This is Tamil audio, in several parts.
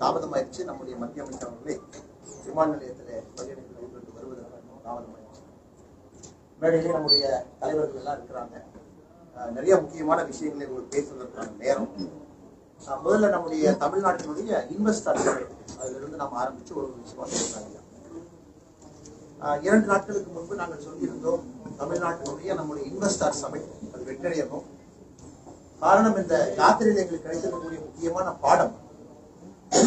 தாமதமாயிருச்சு நம்முடைய மத்திய அமைச்சர் அவர்களே விமான நிலையத்தில் பள்ளியடைந்து கொண்டு வருவதற்கு தாமதமாயிருச்சு மேடையிலே நம்முடைய தலைவர்கள் எல்லாம் இருக்கிறாங்க. அஹ் நிறைய முக்கியமான விஷயங்களை உங்களுக்கு பேசுவதற்கான நேரம். முதல்ல நம்முடைய தமிழ்நாட்டினுடைய இன்வெஸ்ட் அதுல இருந்து நாம் ஆரம்பிச்சு ஒரு விஷயம் ஆஹ் இரண்டு நாட்களுக்கு முன்பு நாங்கள் சொல்லியிருந்தோம் தமிழ்நாட்டினுடைய நம்முடைய இன்வெஸ்டார் சமிட் அது வெற்றியடையணும். காரணம் இந்த யாத்திரையில் எங்களுக்கு கிடைத்திருக்கக்கூடிய முக்கியமான பாடம்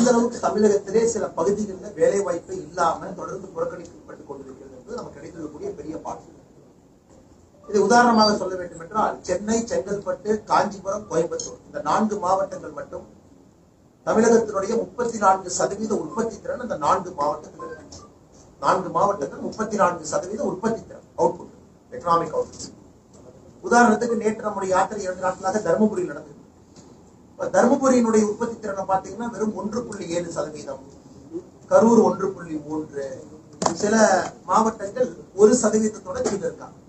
எந்த அளவுக்கு தமிழகத்திலே சில பகுதிகளில் வேலை வாய்ப்பு இல்லாம தொடர்ந்து புறக்கணிக்கப்பட்டுக் கொண்டிருக்கிறது என்பது நமக்கு கிடைத்திருக்கக்கூடிய பெரிய பாடம் இது உதாரணமாக சொல்ல வேண்டும் என்றால் சென்னை செங்கல்பட்டு காஞ்சிபுரம் கோயம்புத்தூர் இந்த நான்கு மாவட்டங்கள் மட்டும் தமிழகத்தினுடைய முப்பத்தி நான்கு சதவீத உற்பத்தி திறன் அந்த நான்கு மாவட்டத்தில் இருக்கு நான்கு மாவட்டங்கள் முப்பத்தி நான்கு சதவீத உற்பத்தி திறன் அவுட்புட் எக்கனாமிக் அவுட்புட் உதாரணத்துக்கு நேற்று நம்முடைய யாத்திரை இரண்டு நாட்களாக தருமபுரியில் நடந்தது தருமபுரியினுடைய உற்பத்தி திறனை பார்த்தீங்கன்னா வெறும் ஒன்று புள்ளி ஏழு சதவீதம். கரூர் ஒன்று புள்ளி மூன்று. சில மாவட்டங்கள் ஒரு சதவீதத்தோட கீழே இருக்காங்க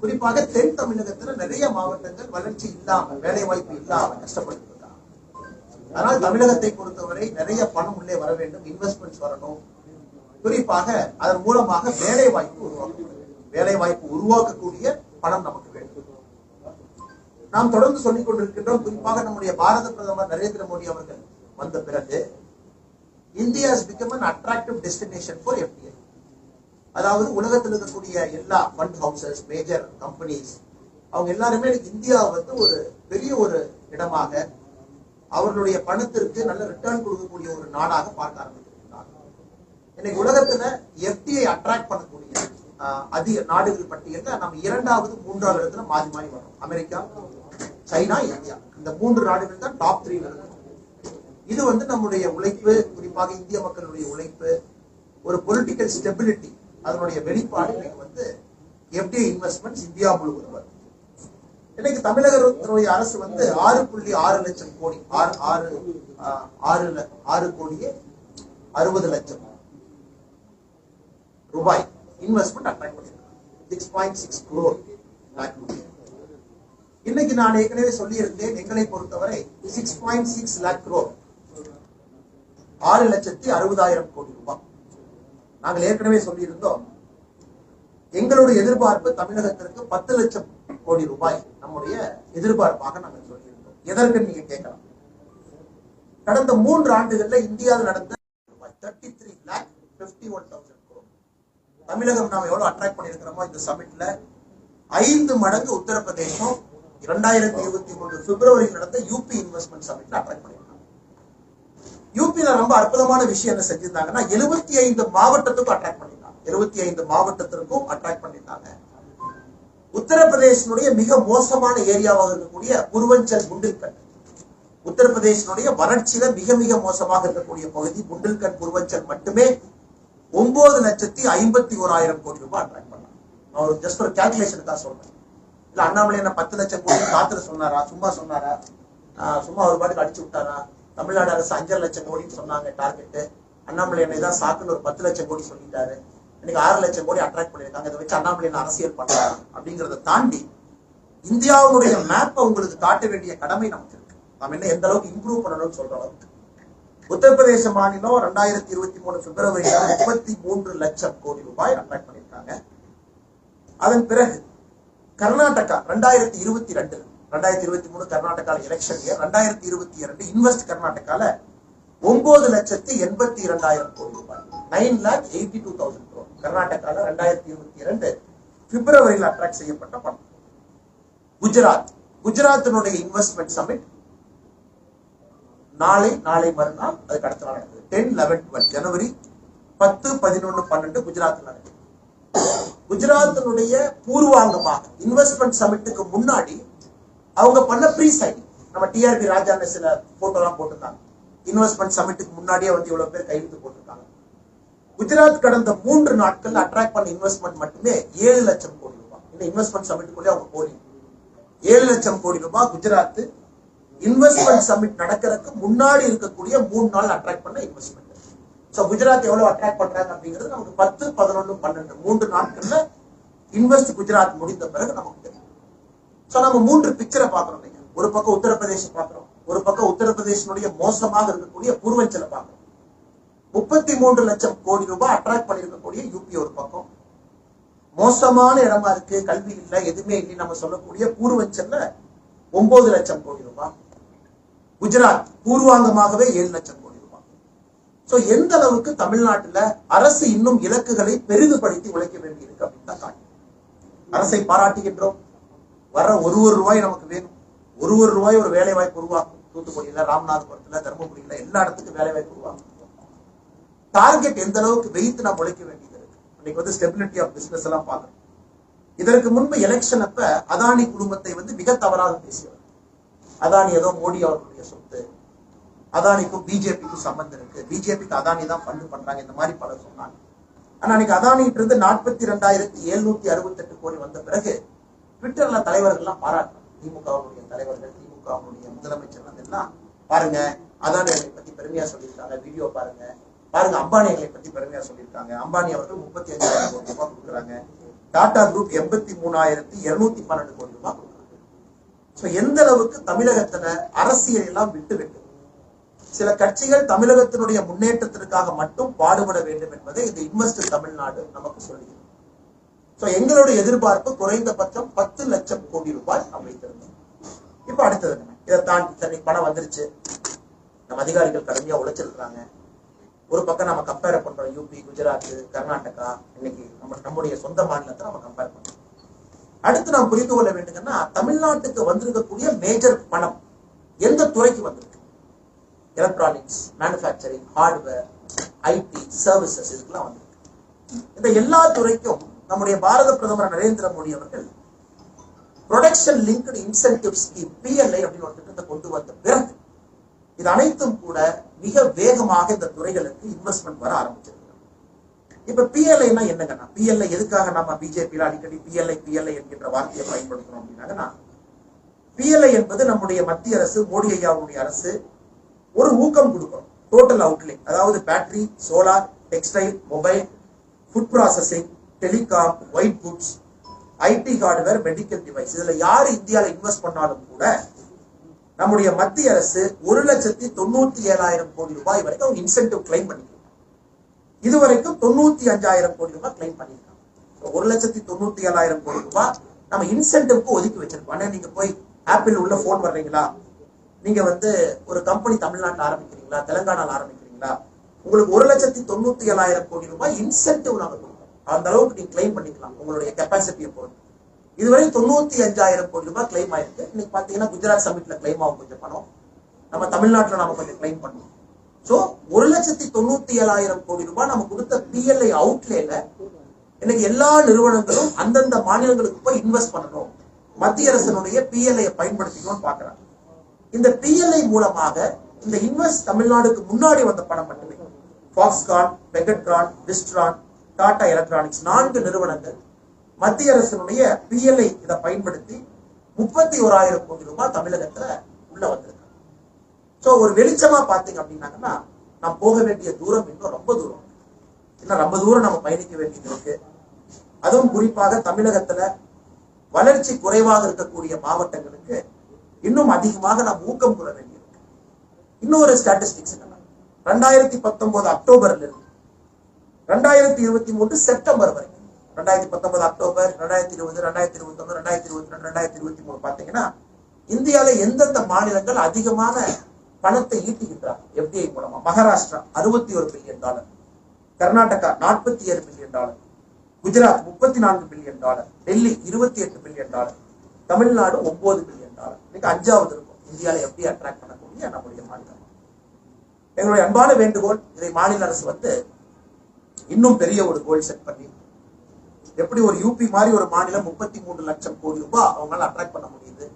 குறிப்பாக தென் தமிழகத்துல நிறைய மாவட்டங்கள் வளர்ச்சி இல்லாம வேலை வாய்ப்பு இல்லாம கஷ்டப்பட்டு இருக்காங்க. ஆனால் தமிழகத்தை பொறுத்தவரை நிறைய பணம் உள்ளே வர வேண்டும் இன்வெஸ்ட்மெண்ட்ஸ் வரணும். குறிப்பாக அதன் மூலமாக வேலை வாய்ப்பு உருவாக்கப்படும் வேலை வாய்ப்பு உருவாக்கக்கூடிய பணம் நமக்கு வேண்டும். நாம் தொடர்ந்து சொல்லிக் கொண்டிருக்கின்றோம். குறிப்பாக நம்முடைய பாரத பிரதமர் நரேந்திர மோடி அவர்கள் வந்த பிறகு India become an attractive destination for FDI அதாவது உலகத்தில் இருக்கக்கூடிய எல்லா ஃபண்ட் ஹவுசஸ் மேஜர் கம்பெனிஸ் அவங்க எல்லாருமே இந்தியாவை வந்து ஒரு பெரிய ஒரு இடமாக அவர்களுடைய பணத்திற்கு நல்ல ரிட்டர்ன் கொடுக்கக்கூடிய ஒரு நாடாக பார்க்க ஆரம்பித்திருக்கிறார் இன்னைக்கு உலகத்துல எஃப்டிஐ அட்ராக்ட் பண்ணக்கூடிய அதிக நாடுகள் பட்டியலில் நம்ம இரண்டாவது மூன்றாவது இடத்துல மாறி மாறி வரோம் அமெரிக்கா சைனா இந்தியா. இந்த மூன்று நாடுகள் தான் டாப் த்ரீல இருக்கும் இது வந்து நம்முடைய உழைப்பு குறிப்பாக இந்திய மக்களுடைய உழைப்பு ஒரு பொலிட்டிக்கல் ஸ்டெபிலிட்டி அதனுடைய வெளிப்பாடு இன்னைக்கு வந்து எஃப்டிஐ இன்வெஸ்ட்மெண்ட்ஸ் இந்தியா முழுவதும் வருது. இன்னைக்கு தமிழகத்துடைய அரசு வந்து ஆறு புள்ளி ஆறு லட்சம் கோடி ஆறு ஆறு ஆஹ், ஆறு ஆறு கோடியே அறுபது லட்சம் ரூபாய் இன்வெஸ்ட்மெண்ட் அட்ராக்ட் பண்ணியிருக்காங்க சிக்ஸ் பாயிண்ட் சிக்ஸ் குரோர் இன்னைக்கு நான் ஏற்கனவே சொல்லியிருந்தேன் எங்களை பொறுத்தவரை six point six lakh crore ஆறு லட்சத்தி அறுபதாயிரம் கோடி ரூபாய். நாங்கள் ஏற்கனவே சொல்லியிருந்தோம் எங்களுடைய எதிர்பார்ப்பு தமிழகத்திற்கு பத்து லட்சம் கோடி ரூபாய் நம்முடைய எதிர்பார்ப்பாக நாங்கள் சொல்லியிருந்தோம். எதற்கு நீங்க கேட்கலாம்? கடந்த மூன்று ஆண்டுகள்ல இந்தியாவில் நடந்த thirty three lakh fifty one thousand தமிழகம் நாம் எவ்வளவு அட்ராக்ட் பண்ணிருக்கிறோமோ இந்த சமிட்ல ஐந்து மடங்கு உத்தரப்பிரதேசம் இரண்டாயிரத்தி இருபத்தி மூன்று பிப்ரவரி நடந்த யூபி இன்வெஸ்ட்மெண்ட் சமிட்ல அட்ராக்ட் பண்ணிருக்காங்க யூபியில ரொம்ப அற்புதமான விஷயம் என்ன செஞ்சிருந்தாங்கன்னா எழுபத்தி ஐந்து மாவட்டத்துக்கும் அட்ராக்ட் பண்ணிருந்தாங்க எழுபத்தி ஐந்து மாவட்டத்திற்கும் அட்ராக்ட் பண்ணிருக்காங்க உத்தரப்பிரதேசனுடைய மிக மோசமான ஏரியாவாக இருக்கக்கூடிய புருவஞ்சல் புண்டில்கண்ட் உத்தரப்பிரதேசனுடைய வறட்சியில மிக மிக மோசமாக இருக்கக்கூடிய பகுதி புண்டில்கண்ட் புருவஞ்சல் மட்டுமே ஒன்பது லட்சத்தி ஐம்பத்தி ஓராயிரம் கோடி ரூபாய் அட்ராக்ட் பண்ணாங்க நான் ஒரு ஜஸ்ட் ஒரு கால்குலேஷனுக்காக சொல்றேன். இல்ல அண்ணாமலை என்ன பத்து லட்சம் கோடி காத்துல சொன்னாரா? சும்மா சொன்னாரா? ஆஹ் சும்மா ஒரு பாட்டுக்கு அடிச்சு விட்டாரா? தமிழ்நாடு அரசு அஞ்சரை லட்சம் கோடின்னு சொன்னாங்க டார்கெட்டு அண்ணாமலை என்னை தான் சாக்குன்னு ஒரு பத்து லட்சம் கோடி சொல்லிட்டாரு. இன்னைக்கு ஆறு லட்சம் கோடி அட்ராக்ட் பண்ணிருக்காங்க இதை வச்சு அண்ணாமலை என்ன அரசியல் பண்றாரு? அப்படிங்கறத தாண்டி இந்தியாவுடைய மேப்பை உங்களுக்கு காட்ட வேண்டிய கடமை நமக்கு இருக்கு. நம்ம என்ன எந்த அளவுக்கு இம்ப்ரூவ் பண்ணணும்னு சொல்ற அளவுக்கு. உத்தரப்பிரதேச மாநிலம் ரெண்டாயிரத்தி இருபத்தி மூணு பிப்ரவரியில முப்பத்தி மூன்று லட்சம் கோடி ரூபாய் அட்ராக்ட் பண்ணிருக்காங்க அதன் பிறகு கர்நாடகா ரெண்டாயிரத்தி இருபத்தி ரெண்டு ரெண்டாயிரத்தி இருபத்தி மூணு கர்நாடகா எலெக்ஷன் இயர் ரெண்டாயிரத்தி இருபத்தி இரண்டு இன்வெஸ்ட் கர்நாடகால ஒன்பது லட்சத்தி எண்பத்தி இரண்டாயிரம் கோடி ரூபாய். Nine lakh eighty two thousand கோடி கர்நாடகால ரெண்டாயிரத்தி இருபத்தி இரண்டு பிப்ரவரியில் அட்ராக்ட் செய்யப்பட்ட பணம். குஜராத். குஜராத்தினுடைய இன்வெஸ்ட்மெண்ட் சமிட் நாளை நாளை மறுநாள் அதுக்கு அடுத்த நாள் நடக்குது. டென் லெவன் டுவெல் ஜனவரி பத்து பதினொன்னு பன்னெண்டு குஜராத்தில் நடக்குது. குஜராத்தினுடைய பூர்வாங்கமாக இன்வெஸ்ட்மெண்ட் சமிட்டுக்கு முன்னாடி அவங்க பண்ண ப்ரீ சைன் நம்ம டிஆர்பி ராஜான்னு சில போட்டோலாம் போட்டிருந்தாங்க இன்வெஸ்ட்மெண்ட் சமிட்டுக்கு முன்னாடியே வந்து இவ்வளவு பேர் கையெழுத்து போட்டிருக்காங்க. குஜராத் கடந்த மூன்று நாட்கள் அட்ராக்ட் பண்ண இன்வெஸ்ட்மெண்ட் மட்டுமே ஏழு லட்சம் கோடி ரூபாய். இந்த இன்வெஸ்ட்மெண்ட் சமிட்டுக்குள்ளே அவங்க போலி ஏழு லட்சம் கோடி ரூபாய் குஜராத் இன்வெஸ்ட்மெண்ட் சமிட் நடக்கிறதுக்கு முன்னாடி இருக்கக்கூடிய மூணு நாள் அட்ராக்ட் பண்ண இன்வெஸ்ட்மெண்ட் ஸோ குஜராத் எவ்வளவு அட்டாக் பண்றாங்க அப்படிங்கிறது நமக்கு பத்து பதினொன்னு பன்னெண்டு மூன்று நாட்கள்ல இன்வெஸ்ட் குஜராத் முடிந்த பிறகு நமக்கு தெரியும். சோ நம்ம மூன்று பிக்சரை பாக்குறோம் இல்லையா? ஒரு பக்கம் உத்தரப்பிரதேசம் பாக்குறோம் ஒரு பக்கம் உத்தரப்பிரதேசனுடைய மோசமாக இருக்கக்கூடிய பூர்வஞ்சலை பார்க்குறோம். முப்பத்தி மூன்று லட்சம் கோடி ரூபாய் அட்ராக்ட் பண்ணியிருக்கக்கூடிய யூபி ஒரு பக்கம். மோசமான இடமா இருக்கு கல்வி இல்லை எதுவுமே இல்லை நம்ம சொல்லக்கூடிய பூர்வஞ்சல்ல ஒன்பது லட்சம் கோடி ரூபாய். குஜராத் பூர்வாங்கமாகவே ஏழு லட்சம் சோ எந்த அளவுக்கு தமிழ்நாட்டுல அரசு இன்னும் இலக்குகளை பெரிதுபடுத்தி உழைக்க வேண்டியிருக்கு அப்படின்னு தான் காட்டும் அரசை பாராட்டுகின்றோம். வர ஒரு ஒரு ரூபாய் நமக்கு வேணும். ஒரு ஒரு ரூபாய் ஒரு வேலை வாய்ப்பு உருவாக்கும். தூத்துக்குடியில ராமநாதபுரத்துல தருமபுரியில எல்லா இடத்துக்கும் வேலை வாய்ப்பு உருவாக்கும். டார்கெட் எந்த அளவுக்கு வைத்து நாம் உழைக்க வேண்டியது இருக்கு? இன்னைக்கு வந்து ஸ்டெபிலிட்டி ஆஃப் பிசினஸ் எல்லாம் பார்க்கணும் இதற்கு முன்பு எலெக்ஷன் அப்ப அதானி குடும்பத்தை வந்து மிக தவறாக பேசியவர். அதானி ஏதோ மோடி அவர்களுடைய சொத்து அதானிக்கும் பிஜேபிக்கும் சம்பந்தம் இருக்கு. பிஜேபிக்கு அதானி தான் ஃபண்ட் பண்றாங்க. இந்த மாதிரி பலர் சொன்னாங்க. ஆனா அன்னைக்கு அதானிட்டு இருந்து நாற்பத்தி ரெண்டாயிரத்தி எழுநூத்தி அறுபத்தி எட்டு கோடி வந்த பிறகு ட்விட்டர்ல தலைவர்கள்லாம் பாராட்டணும். திமுகவுடைய தலைவர்கள் திமுகவுடைய முதலமைச்சர் வந்து எல்லாம் பாருங்க அதானி அவர்களை பத்தி பெருமையா சொல்லியிருக்காங்க. வீடியோ பாருங்க. பாருங்க அம்பானி அவர்களை பத்தி பெருமையா சொல்லியிருக்காங்க. அம்பானி அவர்கள் முப்பத்தி அஞ்சாயிரம் கோடி ரூபாய் கொடுக்குறாங்க. டாடா குரூப் எண்பத்தி மூணாயிரத்தி இருநூத்தி பன்னெண்டு கோடி ரூபாய் கொடுக்குறாங்க. சோ எந்த அளவுக்கு தமிழகத்துல அரசியல் எல்லாம் விட்டு விட்டு சில கட்சிகள் தமிழகத்தினுடைய முன்னேற்றத்திற்காக மட்டும் பாடுபட வேண்டும் என்பதை இந்த இன்வெஸ்ட் தமிழ்நாடு நமக்கு சொல்லுகிறது ஸோ எங்களுடைய எதிர்பார்ப்பு குறைந்தபட்சம் பத்து லட்சம் கோடி ரூபாய் நாம் வைத்திருந்தோம் இப்ப அடுத்தது இதைத்தான் இதை தாண்டி பணம் வந்துருச்சு. நம்ம அதிகாரிகள் கடுமையா உழைச்சிருக்கிறாங்க. ஒரு பக்கம் நம்ம கம்பேர் பண்றோம். யூபி குஜராத் கர்நாடகா இன்னைக்கு நம்ம நம்முடைய சொந்த மாநிலத்தை நம்ம கம்பேர் பண்றோம். அடுத்து நாம் புரிந்து கொள்ள வேண்டுங்கன்னா தமிழ்நாட்டுக்கு வந்திருக்கக்கூடிய மேஜர் பணம் எந்த துறைக்கு வந்திருக்கு? Electronics manufacturing hardware IT services இதுக்கெல்லாம் வந்திருக்கு. இந்த எல்லா துறைக்கும் நம்முடைய பாரத பிரதமர் நரேந்திர மோடி அவர்கள் production linked incentive scheme PLI அப்படின்னு ஒரு திட்டத்தை கொண்டு வந்த பிறகு இது அனைத்தும் கூட மிக வேகமாக இந்த துறைகளுக்கு இன்வெஸ்ட்மெண்ட் வர ஆரம்பிச்சிருக்கு இப்ப பிஎல்ஐனா என்னங்கன்னா பிஎல்ஐ எதுக்காக நம்ம பிஜேபியில் அடிக்கடி பிஎல்ஐ பிஎல்ஐ என்கின்ற வார்த்தையை பயன்படுத்துறோம் அப்படின்னாங்கன்னா பிஎல்ஐ என்பது நம்முடைய மத்திய அரசு மோடி ஐயாவுடைய அரசு ஒரு ஊக்கம் கொடுக்கும் டோட்டல் அவுட்லே அதாவது battery solar textile mobile food processing telecom white goods IT hardware medical device இதுல யார் இந்தியாவில் இன்வெஸ்ட் பண்ணாலும் கூட நம்முடைய மத்திய அரசு ஒரு லட்சத்தி தொண்ணூத்தி ஏழாயிரம் கோடி ரூபாய் வரைக்கும் அவங்க இன்சென்டிவ் கிளைம் பண்ணிக்கலாம் இதுவரைக்கும் தொண்ணூத்தி அஞ்சாயிரம் கோடி ரூபாய் கிளைம் பண்ணிருக்காங்க ஒரு லட்சத்தி தொண்ணூத்தி ஏழாயிரம் கோடி ரூபாய் நம்ம இன்சென்டிவ்க்கு ஒதுக்கி வச்சிருக்கோம். ஆனா நீங்க போய் ஆப்பிள் உள்ள போன் வர்றீங்களா? நீங்க வந்து ஒரு கம்பெனி தமிழ்நாட்டில் ஆரம்பிக்கிறீங்களா? தெலுங்கானால ஆரம்பிக்கிறீங்களா? உங்களுக்கு ஒரு லட்சத்தி தொண்ணூத்தி ஏழாயிரம் கோடி ரூபாய் இன்சென்டிவ் நாங்க கொடுப்போம். அந்த அளவுக்கு நீங்க கிளைம் பண்ணிக்கலாம். உங்களுடைய கெப்பாசிட்டியை பொறுத்து. இதுவரை தொண்ணூத்தி அஞ்சாயிரம் கோடி ரூபாய் கிளைம் ஆயிருக்கு. இன்னைக்கு பாத்தீங்கன்னா குஜராத் சமிட்ல கிளைம் ஆகும் கொஞ்சம் பணம். நம்ம தமிழ்நாட்டில் நாம கொஞ்சம் கிளைம் பண்ணுவோம். ஸோ ஒரு லட்சத்தி தொண்ணூத்தி ஏழாயிரம் கோடி ரூபாய் நம்ம கொடுத்த பிஎல்ஐ அவுட்லேல இன்னைக்கு எல்லா நிறுவனங்களும் அந்தந்த மாநிலங்களுக்கு போய் இன்வெஸ்ட் பண்ணணும். மத்திய அரசனுடைய பிஎல்ஐ பயன்படுத்திக்கணும்னு பாக்குறாங்க. இந்த பிஎல்ஐ மூலமாக இந்த இன்வெஸ்ட் தமிழ்நாடுக்கு முன்னாடி வந்த பணம் மட்டுமே. ஃபாக்ஸ்கான் வெங்கட்ரான் விஸ்ட்ரான் டாடா எலக்ட்ரானிக்ஸ் நான்கு நிறுவனங்கள் மத்திய அரசினுடைய பிஎல்ஐ இதை பயன்படுத்தி முப்பத்தி ஓராயிரம் கோடி ரூபாய் தமிழகத்துல உள்ள வந்திருக்காங்க. ஸோ ஒரு வெளிச்சமா பாத்தீங்க அப்படின்னாங்கன்னா நாம் போக வேண்டிய தூரம் இன்னும் ரொம்ப தூரம். இன்னும் ரொம்ப தூரம் நம்ம பயணிக்க வேண்டியது இருக்கு. அதுவும் குறிப்பாக தமிழகத்துல வளர்ச்சி குறைவாக இருக்கக்கூடிய மாவட்டங்களுக்கு இன்னும் அதிகமாக நாம் ஊக்கம் கூற வேண்டியிருக்கு. இன்னொரு ஸ்டாட்டிஸ்டிக்ஸ் என்னன்னா ரெண்டாயிரத்தி பத்தொன்பது அக்டோபர்ல இருந்து ரெண்டாயிரத்தி இருபத்தி மூன்று செப்டம்பர் வரைக்கும் ரெண்டாயிரத்தி பத்தொன்பது அக்டோபர் ரெண்டாயிரத்தி இருபது ரெண்டாயிரத்தி இருபத்தி ஒன்று ரெண்டாயிரத்தி இருபத்தி ரெண்டு ரெண்டாயிரத்தி இருபத்தி மூணு பாத்தீங்கன்னா இந்தியால எந்தெந்த மாநிலங்கள் அதிகமான பணத்தை ஈட்டுகின்றார் எஃப்டிஐ மூலமா. மகாராஷ்டிரா அறுபத்தி ஒரு பில்லியன் டாலர் கர்நாடகா நாற்பத்தி ஏழு பில்லியன் டாலர் குஜராத் முப்பத்தி நான்கு பில்லியன் டாலர் டெல்லி இருபத்தி எட்டு பில்லியன் டாலர் தமிழ்நாடு ஒன்பது பில்லியன் என்றால் இன்னைக்கு அஞ்சாவது இருக்கும். இந்தியால எப்படி அட்ராக்ட் பண்ணக்கூடிய நம்முடைய மாநிலம். எங்களுடைய அன்பான வேண்டுகோள் இதை மாநில அரசு வந்து இன்னும் பெரிய ஒரு கோல் செட் பண்ணி எப்படி ஒரு யூபி மாதிரி ஒரு மாநிலம் முப்பத்தி மூன்று லட்சம் கோடி ரூபாய் அவங்களால அட்ராக்ட் பண்ண முடியுது.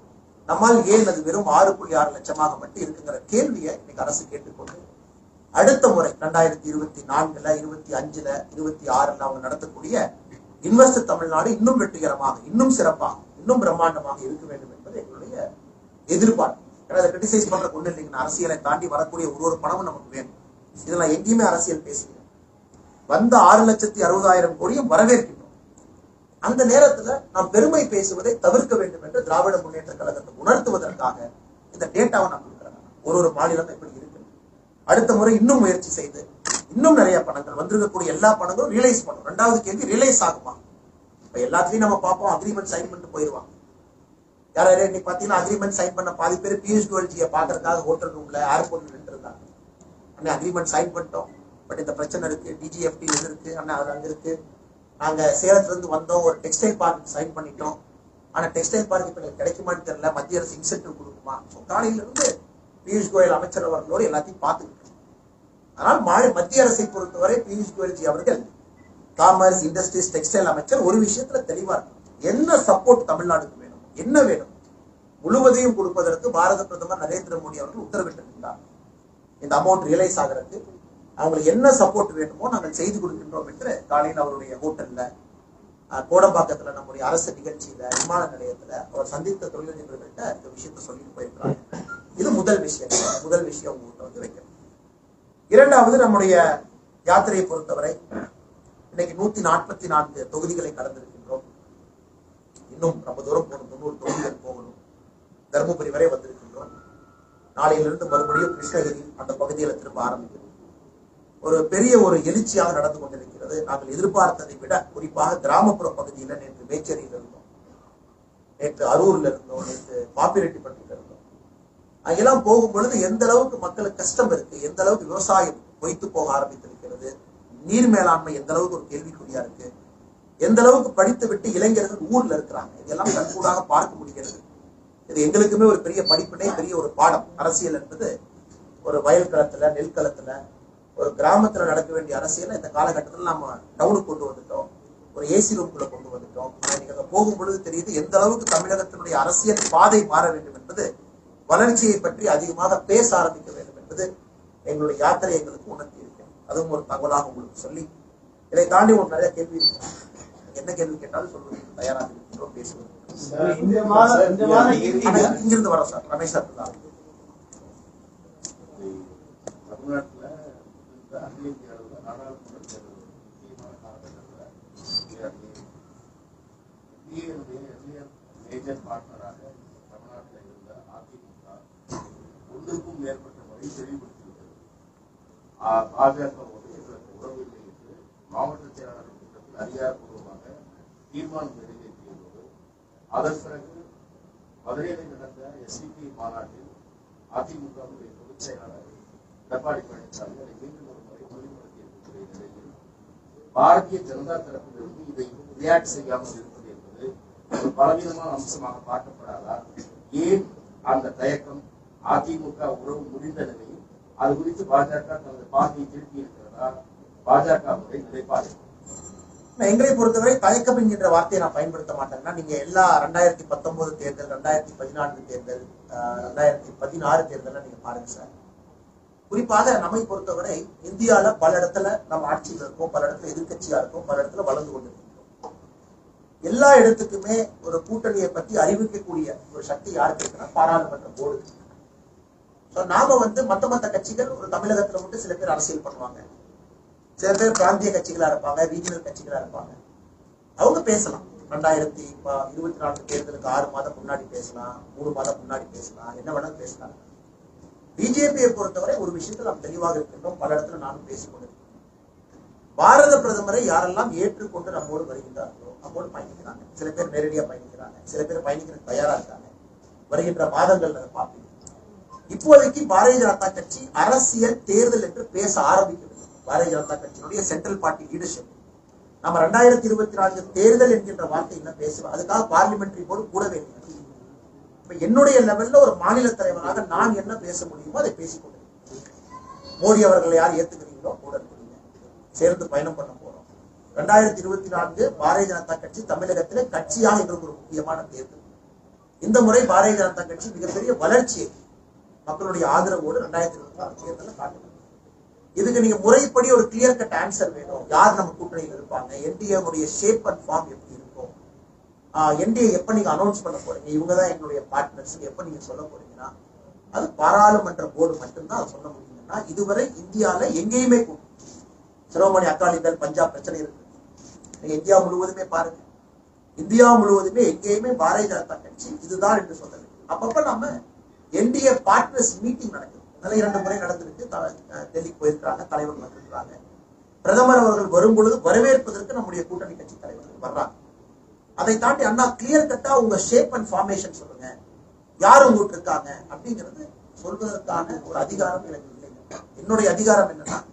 நம்மால் ஏன் அது வெறும் ஆறு புள்ளி ஆறு லட்சமாக மட்டும் இருக்குங்கிற கேள்வியை இன்னைக்கு அரசு கேட்டுக்கொண்டு அடுத்த முறை ரெண்டாயிரத்தி இருபத்தி நான்குல இருபத்தி அஞ்சுல இருபத்தி ஆறுல அவங்க நடத்தக்கூடிய இன்வெஸ்ட் தமிழ்நாடு இன்னும் வெற்றிகரமாக இன்னும் சிறப்பாக இன்னும் பிரம்மாண்டமாக இருக்க வேண்டும் என்பது எங்களுடைய எதிர்பார்ப்பு. ஏன்னா அதை கிரிட்டிசைஸ் பண்ற கொண்டு இல்லைங்கன்னா அரசியலை தாண்டி வரக்கூடிய ஒரு ஒரு பணமும் நமக்கு வேணும். இதெல்லாம் எங்கேயுமே அரசியல் பேசுகிறேன் வந்த ஆறு லட்சத்தி அறுபதாயிரம் கோடியும் வரவேற்கின்றோம். அந்த நேரத்துல நாம் பெருமை பேசுவதை தவிர்க்க வேண்டும் என்று திராவிட முன்னேற்ற கழகத்தை உணர்த்துவதற்காக இந்த டேட்டாவை நான் கொடுக்குறேன். ஒரு ஒரு மாநிலம் எப்படி இருக்கு. அடுத்த முறை இன்னும் முயற்சி செய்து இன்னும் நிறைய பணங்கள் வந்திருக்கக்கூடிய எல்லா பணங்களும் ரியலைஸ் பண்ணும். ரெண்டாவது கேள்வி ரியலைஸ் ஆகுமா? இப்ப எல்லாத்துலயும் நம்ம பார்ப்போம் அக்ரிமெண்ட் சைன் பண்ணிட்டு போயிருவாங்க யார் யாரும் இன்னைக்கு பார்த்தீங்கன்னா அக்ரிமெண்ட் சைன் பண்ண பாதி பேர் பியூஷ் கோயல்ஜியை பார்க்கறதுக்காக ஹோட்டல் ரூம்ல ஏர்போர்ட்ல நின்று இருந்தாங்க அண்ணே அக்ரிமெண்ட் சைன் பண்ணிட்டோம். பட் இந்த பிரச்சனை இருக்கு டிஜிஎஃப்டி இது இருக்கு அண்ணா அது அங்கே இருக்கு. நாங்க சேலத்துல இருந்து வந்தோம் ஒரு டெக்ஸ்டைல் பார்க் சைன் பண்ணிட்டோம். ஆனா டெக்ஸ்டைல் பார்க் இப்ப எனக்கு கிடைக்குமான்னு தெரியல. மத்திய அரசு இன்சென்டிவ் கொடுக்குமா ஸோ காலையில இருந்து பியூஷ் கோயல் அமைச்சர் அவர்களோடு எல்லாத்தையும் பார்த்துக்கிட்டு அதனால் மாநில மத்திய அரசை பொறுத்தவரை பியூஷ் கோயல்ஜி அவர்கள் காமர்ஸ் இண்டஸ்ட்ரீஸ் டெக்ஸ்டைல் அமைச்சர் ஒரு விஷயத்துல தெளிவா இருக்கும் என்ன சப்போர்ட் தமிழ்நாடுக்கு என்ன வேணும்? முழுவதையும் கொடுப்பதற்கு பாரத பிரதமர் நரேந்திர மோடி அவர்கள் உத்தரவிட்டிருக்கிறார். இந்த அமௌண்ட் ரியலைஸ் ஆகிறதுக்கு அவங்களுக்கு என்ன சப்போர்ட் வேணுமோ நாங்கள் செய்து கொடுக்கின்றோம் என்று காலையில் அவருடைய ஹோட்டல்ல கோடம்பாக்கத்துல நம்முடைய அரசு நிகழ்ச்சியில விமான நிலையத்துல அவர் சந்தித்த தொழிலதிபர்கள்ட்ட இந்த விஷயத்தை சொல்லிட்டு போயிருக்கிறாங்க இது முதல் விஷயம். முதல் விஷயம் உங்கள்கிட்ட வந்து வைக்கணும். இரண்டாவது நம்முடைய யாத்திரையை பொறுத்தவரை இன்னைக்கு நூத்தி நாற்பத்தி நான்கு தொகுதிகளை கடந்திருக்கு. இன்னும் ரொம்ப தூரம் போகணும் தொண்ணூறு தொகுதிகள் போகணும். தருமபுரி வரை வந்திருக்கின்றோம். நாளையிலிருந்து மறுபடியும் கிருஷ்ணகிரி அந்த பகுதியில திரும்ப ஆரம்பிக்கணும். ஒரு பெரிய ஒரு எழுச்சியாக நடந்து கொண்டிருக்கிறது. நாங்கள் எதிர்பார்த்ததை விட குறிப்பாக கிராமப்புற பகுதியில நேற்று மேச்சேரியில் இருந்தோம். நேற்று அரூர்ல இருந்தோம் நேற்று பாப்பிரெட்டிப்பட்டியில் இருந்தோம். அங்கெல்லாம் போகும் பொழுது எந்த அளவுக்கு மக்களுக்கு கஷ்டம் இருக்கு எந்த அளவுக்கு விவசாயம் பொய்த்து போக ஆரம்பித்திருக்கிறது நீர் மேலாண்மை எந்த அளவுக்கு ஒரு கேள்விக்குறியா இருக்கு எந்த அளவுக்கு படித்து விட்டு இளைஞர்கள் ஊர்ல இருக்கிறாங்க? இதெல்லாம் கண்கூடாக பார்க்க முடிகிறது. இது எங்களுக்குமே ஒரு பெரிய படிப்பினை பெரிய ஒரு பாடம். அரசியல் என்பது ஒரு வயல் களத்துல நெல் களத்துல ஒரு கிராமத்துல நடக்க வேண்டிய அரசியலை இந்த காலகட்டத்தில் நம்ம டவுனுக்கு கொண்டு வந்துட்டோம். ஒரு ஏசி ரூம்குள்ள கொண்டு வந்துட்டோம். ஆனா அங்க போகும் பொழுது தெரியுது எந்த அளவுக்கு தமிழகத்தினுடைய அரசியல் பாதை மாற வேண்டும் என்பது வளர்ச்சியை பற்றி அதிகமாக பேச ஆரம்பிக்க வேண்டும் என்பது எங்களுடைய யாத்திரை எங்களுக்கு உணர்த்தி இருக்கிறது. அதுவும் ஒரு தகவலாக உங்களுக்கு சொல்லி இதை தாண்டி ஒரு நிறைய கேள்வி இருக்கும். என்ன கேள்வி கேட்டாலும் சொல்வதற்கு தயாராக இருக்கின்றோம் பேசுவது இங்கிருந்து வரோம் சார் ரமேஷ் சார். தான் தமிழ்நாட்டுல இந்த அகில இந்திய அளவுல நாடாளுமன்ற தேர்தல் ஒரு முக்கியமான காலகட்டத்தில் இந்திய மேஜர் பார்ட்னராக தமிழ்நாட்டில் இருந்த அதிமுக ஒன்றுக்கும் மேற்பட்ட முறை தெளிவுபடுத்தியிருக்கிறது பாஜகவோடு எங்களுக்கு உறவு இல்லை என்று மாவட்ட செயலாளர் கூட்டத்தில் அதிகாரப்பூர்வமாக தீர்மானம் நிறைவேற்றியதோடு அதன் பிறகு மதுரையில் நடந்த எஸ்டிபி மாநாட்டில் அதிமுகவுடைய பொதுச் செயலாளர் எடப்பாடி பழனிசாமி அதை மீண்டும் ஒரு முறை உறுதிப்படுத்தி இருக்கக்கூடிய நிலையில் பாரதிய ஜனதா தரப்பிலிருந்து இதை ரியாக்ட் செய்யாமல் இருப்பது என்பது ஒரு பலவீனமான அம்சமாக பார்க்கப்படாதா? ஏன் அந்த தயக்கம் அதிமுக உறவு முடிந்த நிலையில் அது குறித்து பாஜக தனது பார்வையை திருப்பி இருக்கிறதா பாஜகவுடைய நிலைப்பாடு எங்களை பொறுத்தவரை தயக்கம் என்கின்ற வார்த்தையை நான் பயன்படுத்த மாட்டேன்னா நீங்க எல்லா ரெண்டாயிரத்தி பத்தொன்பது தேர்தல் ரெண்டாயிரத்தி பதினான்கு தேர்தல் ரெண்டாயிரத்தி பதினாறு தேர்தலை நீங்க பாருங்க சார். குறிப்பாக நம்மை பொறுத்தவரை இந்தியால பல இடத்துல நம்ம ஆட்சியில் இருக்கோம் பல இடத்துல எதிர்கட்சியா இருக்கோம் பல இடத்துல வளர்ந்து கொண்டிருக்கிறோம். எல்லா இடத்துக்குமே ஒரு கூட்டணியை பத்தி அறிவிக்கக்கூடிய ஒரு சக்தி யாருக்கு இருக்குன்னா பாராளுமன்ற போர்டு நாம வந்து மத்த மத்த கட்சிகள் ஒரு தமிழகத்துல மட்டும் சில பேர் அரசியல் பண்ணுவாங்க. சில பேர் பிராந்திய கட்சிகளா இருப்பாங்க ரீஜனல் கட்சிகளா இருப்பாங்க. அவங்க பேசலாம். ரெண்டாயிரத்தி இருபத்தி நாலு தேர்தலுக்கு ஆறு மாதம் முன்னாடி பேசலாம் மூணு மாதம் முன்னாடி பேசலாம் என்ன வேணாலும் பேசலாம். பிஜேபியை பொறுத்தவரை ஒரு விஷயத்தில் நாம் தெளிவாக இருக்கின்றோம். பல இடத்துல நானும் பேசிக்கொண்டிருக்கேன் பாரத பிரதமரை யாரெல்லாம் ஏற்றுக்கொண்டு நம்மோடு வருகின்றார்களோ நம்மோடு பயணிக்கிறாங்க. சில பேர் நேரடியா பயணிக்கிறாங்க. சில பேர் பயணிக்கிற தயாரா இருக்காங்க. வருகின்ற மாதங்கள் அதை பார்ப்பீங்க. இப்போதைக்கு பாரதிய ஜனதா கட்சி அரசியல் தேர்தல் என்று பேச ஆரம்பிக்கும் பாரதிய ஜனதா கட்சியினுடைய சென்ட்ரல் பார்ட்டி லீடர்ஷிப் நம்ம ரெண்டாயிரத்தி இருபத்தி நான்கு தேர்தல் என்கின்ற வார்த்தை என்ன பேசுறோம் அதுக்காக பார்லிமெண்ட்ரி போர்டு கூட வேண்டும் இப்ப என்னுடைய லெவல்ல ஒரு மாநில தலைவராக நான் என்ன பேச முடியுமோ அதை பேசிக் மோடி அவர்களை யார் ஏத்துக்கிறீங்களோ கூட இருக்கிறீங்க சேர்ந்து பயணம் பண்ண போறோம். ரெண்டாயிரத்தி இருபத்தி நான்கு பாரதிய ஜனதா கட்சி தமிழகத்திலே கட்சியாக எங்களுக்கு ஒரு முக்கியமான தேர்தல். இந்த முறை பாரதிய ஜனதா கட்சி மிகப்பெரிய வளர்ச்சியை மக்களுடைய ஆதரவோடு ரெண்டாயிரத்தி இருபத்தி நாலு தேர்தலில் காட்டணும் இதுக்கு நீங்க முறைப்படி ஒரு கிளியர் கட் ஆன்சர் வேணும். யார் நம்ம கூட்டணியில் இருப்பாங்க? என்டிஏ ஷேப் அண்ட் ஃபார்ம் எப்படி இருக்கும்? என்டிஏ எப்ப நீங்க அனௌன்ஸ் பண்ண போறீங்க? இவங்க தான் எங்களுடைய பார்ட்னர்ஸ் எப்ப நீங்க சொல்ல போறீங்கன்னா அது பாராளுமன்ற போர்டு மட்டும்தான் அதை சொல்ல முடியுங்கன்னா இதுவரை இந்தியால எங்கேயுமே சிரோமணி அகாலிதள் பஞ்சாப் பிரச்சனை இருக்கு. நீங்க இந்தியா முழுவதுமே பாருங்க. இந்தியா முழுவதுமே எங்கேயுமே பாரதிய ஜனதா கட்சி இதுதான் என்று சொல்லலை அப்பப்ப நம்ம என்டிஏ பார்ட்னர்ஸ் மீட்டிங் நடக்குது. அதனால இரண்டு முறை நடந்திருக்கு. த- டெல்லிக்கு போயிருக்கிறாங்க தலைவர்கள் வந்திருக்கிறாங்க. பிரதமர் அவர்கள் வரும் பொழுது வரவேற்பதற்கு நம்முடைய கூட்டணி கட்சி தலைவர்கள் வர்றாங்க. அதை தாண்டி அண்ணா கிளியர் கட்டா உங்க ஷேப் அண்ட் ஃபார்மேஷன் சொல்லுங்க. யார் உங்களுக்கு இருக்காங்க? அப்படிங்கிறது சொல்வதற்கான ஒரு அதிகாரம் எனக்கு இல்லைங்க என்னுடைய அதிகாரம் என்னன்னா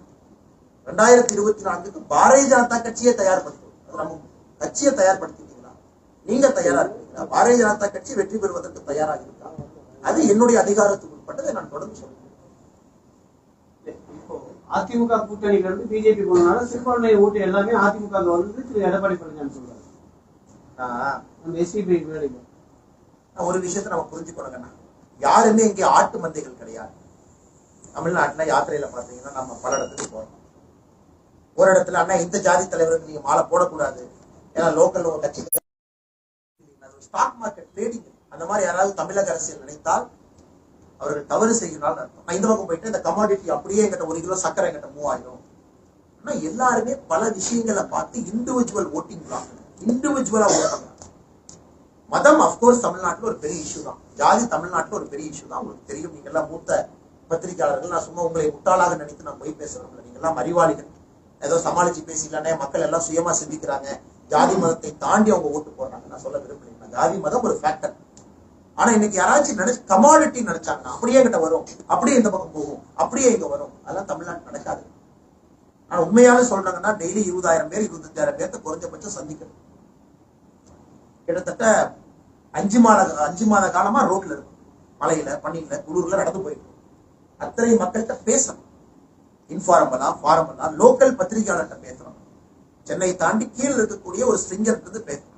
ரெண்டாயிரத்தி இருபத்தி நான்குக்கு பாரதிய ஜனதா கட்சியை தயார்படுத்தும் நம்ம கட்சியை தயார்படுத்திட்டீங்களா? நீங்க தயாரா இருக்கீங்களா? பாரதிய ஜனதா கட்சி வெற்றி பெறுவதற்கு தயாராக இருக்கா? அது என்னுடைய அதிகாரத்துக்கு உட்பட்டதை நான் தொடர்ந்து சொல்றேன். அதிமுக கூட்டணியில இருந்து பிஜேபி போனனால சிறுபான்மை ஓட்டு எல்லாமே அதிமுக வந்து திரு. எடப்பாடி பழனிசாமி சொல்றாரு. வேலைக்கு நான் ஒரு விஷயத்தை நம்ம புரிஞ்சுக்கணுங்கண்ணா யாருமே இங்கே ஆட்டு மந்தைகள் கிடையாது. தமிழ்நாட்டுல யாத்திரையில பாத்தீங்கன்னா நம்ம பல இடத்துக்கு போறோம். ஒரு இடத்துல அண்ணா இந்த ஜாதி தலைவருக்கு நீங்க மாலை போடக்கூடாது. ஏன்னா லோக்கல் உங்க கட்சி ஸ்டாக் மார்க்கெட் ட்ரேடிங் அந்த மாதிரி யாராவது தமிழக அரசியல் நினைத்தால் அவர்கள் தவறு செய்கிறார்கள் அர்த்தம். நான் இந்த பக்கம் போயிட்டு இந்த கமாடிட்டி அப்படியே எங்கிட்ட ஒரு கிலோ சக்கரை எங்கிட்ட மூவாயிரம் ஆனா எல்லாருமே பல விஷயங்களை பார்த்து இண்டிவிஜுவல் ஓட்டிங் தான். இண்டிவிஜுவலா ஓட்டாங்க மதம் அப்கோர்ஸ் தமிழ்நாட்டுல ஒரு பெரிய இஷ்யூ தான். ஜாதி தமிழ்நாட்டுல ஒரு பெரிய இஷ்யூ தான். உங்களுக்கு தெரியும் நீங்க எல்லாம் மூத்த பத்திரிகையாளர்கள். நான் சும்மா உங்களை முட்டாளாக நினைத்து நான் போய் பேசுறேன் நீங்க எல்லாம் அறிவாளிகள் ஏதோ சமாளிச்சு பேசிக்கலானே மக்கள் எல்லாம் சுயமா சிந்திக்கிறாங்க. ஜாதி மதத்தை தாண்டி அவங்க ஓட்டு போடுறாங்க. நான் சொல்ல விரும்புறேன் ஜாதி மதம் ஒரு ஃபேக்டர் ஆனா இன்னைக்கு யாராச்சும் நினைச்சு கமாடிட்டி நினைச்சாங்கன்னா அப்படியே கிட்ட வரும். அப்படியே இந்த பக்கம் போகும். அப்படியே இங்க வரும். அதெல்லாம் தமிழ்நாட்டு நடக்காது. ஆனா உண்மையாவே சொல்றாங்கன்னா டெய்லி இருபதாயிரம் பேர் இருபத்தஞ்சாயிரம் பேர்த்த குறைஞ்சபட்சம் சந்திக்கணும். கிட்டத்தட்ட அஞ்சு மாத அஞ்சு மாத காலமா ரோட்ல இருக்கும் மலையில பனியில குளூர்ல நடந்து போயிட்டு அத்தனை மக்கள்கிட்ட பேசணும். இன்ஃபார்மலா ஃபார்மலா லோக்கல் பத்திரிகையாளர்கிட்ட பேசணும். சென்னை தாண்டி கீழே இருக்கக்கூடிய ஒரு ஸ்ட்ரிங்கர் இருந்து பேசணும்.